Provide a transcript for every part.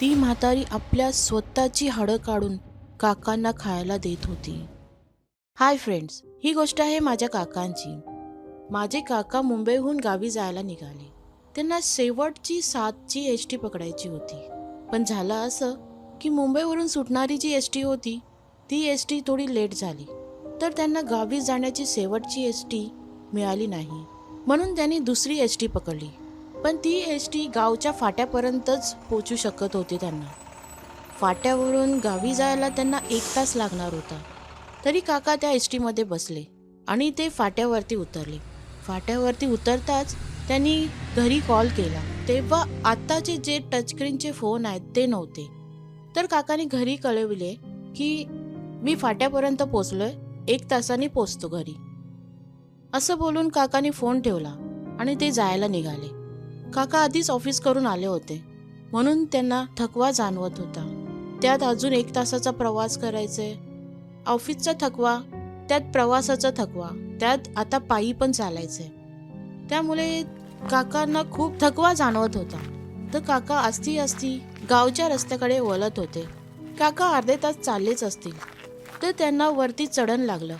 ती म्हातारी आपल्या स्वतःची हाडं काढून काकांना खायला देत होती. हाय फ्रेंड्स ही गोष्ट आहे माझ्या काकांची. माझे काका मुंबईहून गावी जायला निघाले. त्यांना शेवटची सातची एस टी पकडायची होती. पण झालं असं की मुंबईवरून सुटणारी जी एस टी होती ती एस टी थोडी लेट झाली. तर त्यांना गावी जाण्याची शेवटची एस टी मिळाली नाही. म्हणून त्यांनी दुसरी एस टी पकडली. पण ती एस टी गावच्या फाट्यापर्यंतच पोचू शकत होती त्यांना. फाट्यावरून गावी जायला त्यांना एक तास लागणार होता. तरी काका त्या एस टीमध्ये बसले आणि ते फाट्यावरती उतरले. फाट्यावरती उतरताच त्यांनी घरी कॉल केला. तेव्हा आत्ताचे जे टचस्क्रीनचे फोन आहेत ते नव्हते. तर काकाने घरी कळविले की मी फाट्यापर्यंत पोचलोय. एक तासाने पोचतो घरी. असं बोलून काकाने फोन ठेवला आणि ते जायला निघाले. काका आधीच ऑफिस करून आले होते. म्हणून त्यांना थकवा जाणवत होता. त्यात अजून एक तासाचा प्रवास करायचे. ऑफिसचा थकवा त्यात प्रवासाचा थकवा त्यात आता पायी पण चालायचे. त्यामुळे काकांना खूप थकवा जाणवत होता. तर काका असती असती गावच्या रस्त्याकडे वळत होते. काका अर्धे तास चाललेच असतील. तर त्यांना वरती चढण लागलं.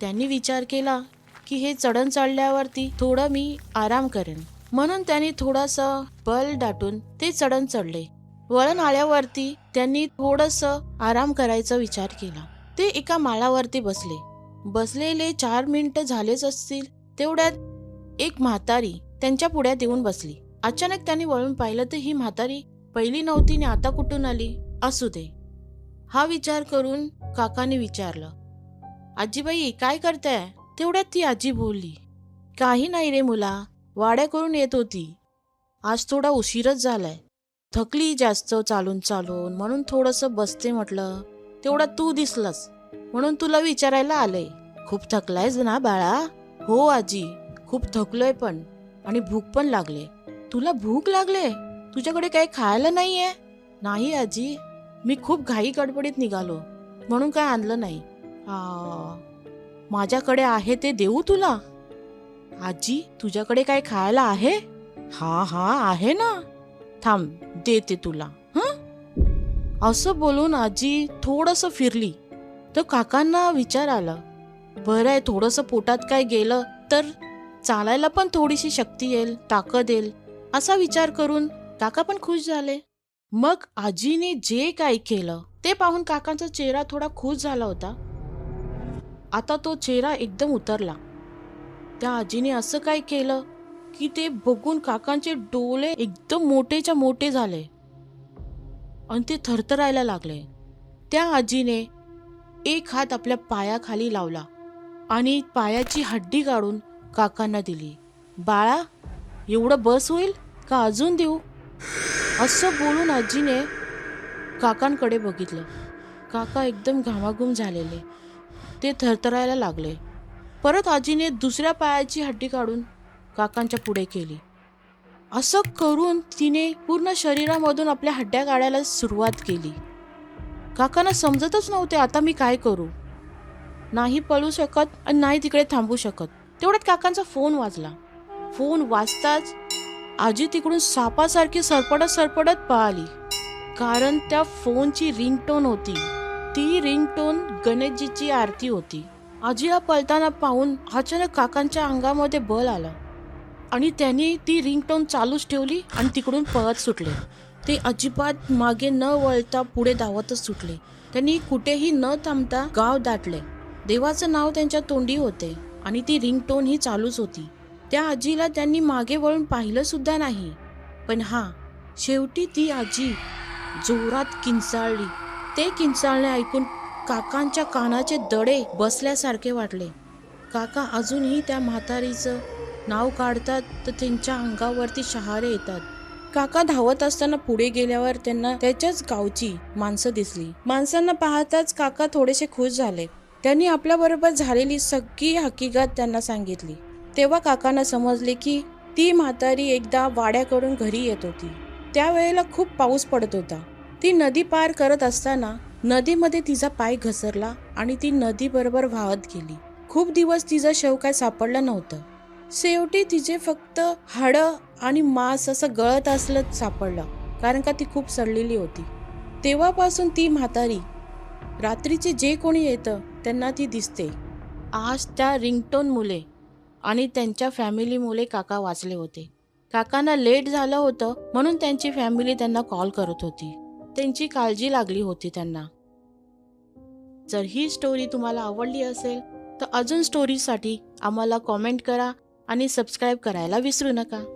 त्यांनी विचार केला की हे चढण चढल्यावरती थोडं मी आराम करेन. म्हणून त्यांनी थोडासा बल दाटून ते चढण चढले. वळण आल्यावरती त्यांनी थोडस आराम करायचा विचार केला. ते एका माळावरती बसले. बसलेले चार मिनिटं झालेच असतील तेवढ्यात एक म्हातारी त्यांच्या पुढ्यात येऊन बसली. अचानक त्यांनी वळून पाहिलं तर ही म्हातारी पहिली नव्हती आणि आता कुठून आली? असू दे. हा विचार करून काकाने विचारलं आजीबाई काय करताय? तेवढ्यात ती आजी बोलली काही नाही रे मुला वाड्या करून येत होती. आज थोडा उशीरच झालाय. थकली जास्त चालून चालून म्हणून थोडंसं बसते म्हटलं तेवढा तू दिसलास म्हणून तुला विचारायला आलंय. खूप थकलायस ना बाळा? हो आजी खूप थकलोय पण आणि भूक पण लागले. तुला भूक लागले? तुझ्याकडे काही खायला नाहीये? नाही आजी मी खूप घाई गडबडीत निघालो म्हणून काय आणलं नाही. माझ्याकडे आहे ते देऊ तुला? आजी तुझ्याकडे काय खायला आहे? हा हा आहे ना. थांब देते तुला. हं? असं बोलून आजी थोडस फिरली. तर काकांना विचार आला. बरं आहे थोडस पोटात काय गेलं तर चालायला पण थोडीशी शक्ती येईल ताकद येईल असा विचार करून काका पण खुश झाले. मग आजीने जे काही केलं ते पाहून काकांचा चेहरा थोडा खुश झाला होता. आता तो चेहरा एकदम उतरला. त्या आजीने असं काय केलं की ते बघून काकांचे डोळे एकदम मोठेच्या मोठे झाले. आणि ते थरथरायला लागले. त्या आजीने एक हात आपल्या पायाखाली लावला आणि पायाची हड्डी काढून काकांना दिली. बाळा एवढं बस होईल का अजून देऊ? असं बोलून आजीने काकांकडे बघितलं. काका एकदम घामाघूम झालेले. ते थरथरायला लागले. परत आजीने दुसऱ्या पायाची हड्डी काढून काकांच्या पुढे केली. असं करून तिने पूर्ण शरीरामधून आपल्या हड्ड्या काढायला सुरुवात केली. काकांना समजतच नव्हते आता मी काय करू? नाही पळू शकत आणि नाही तिकडे थांबू शकत. तेवढ्यात काकांचा फोन वाजला. फोन वाजताच आजी तिकडून सापासारखी सरपडत सरपडत पळाली. कारण त्या फोनची रिंगटोन होती. ती रिंगटोन गणेशजीची आरती होती. आजीला पळताना पाहून अचानक काकांच्या अंगामध्ये बल आलं. आणि त्यांनी ती रिंगटोन चालूच ठेवली आणि तिकडून पळत सुटले. ते अजिबात मागे न वळता पुढे धावतच सुटले. त्यांनी कुठेही न थांबता गाव दाटले. देवाचं नाव त्यांच्या तोंडी होते आणि ती रिंगटोन ही चालूच होती. त्या आजीला त्यांनी मागे वळून पाहिलं सुद्धा नाही. पण हा शेवटी ती आजी जोरात किंचाळली. ते किंचाळणे ऐकून काकांच्या कानाचे दडे बसल्यासारखे वाटले. काका अजूनही त्या म्हातारीचं नाव काढतात तर त्यांच्या अंगावरती शहारे येतात. काका धावत असताना पुढे गेल्यावर त्यांना त्याच्याच गावची माणसं दिसली. माणसांना पाहताच काका थोडेसे खुश झाले. त्यांनी आपल्याबरोबर झालेली सगळी हकीकत त्यांना सांगितली. तेव्हा काकांना समजले की ती म्हातारी एकदा वाड्याकडून घरी येत होती. त्यावेळेला खूप पाऊस पडत होता. ती नदी पार करत असताना नदीमध्ये तिचा पाय घसरला आणि ती नदी बरोबर वाहत गेली. खूप दिवस तिचं शव काय सापडलं नव्हतं. शेवटी तिचे फक्त हाडं आणि मांस असं गळत असलं सापडलं कारण का ती खूप सडलेली होती. तेव्हापासून ती म्हातारी. रात्रीचे जे कोणी येतं त्यांना ती दिसते. आज त्या रिंगटोन मुले आणि त्यांच्या फॅमिली मुले काका वाचले होते. काकांना लेट झालं होतं म्हणून त्यांची फॅमिली त्यांना कॉल करत होती. त्यांची काळजी लागली होती त्यांना. जर ही स्टोरी तुम्हाला आवडली असेल तर अजून स्टोरीसाठी आम्हाला कॉमेंट करा आणि सबस्क्राईब करायला विसरू नका.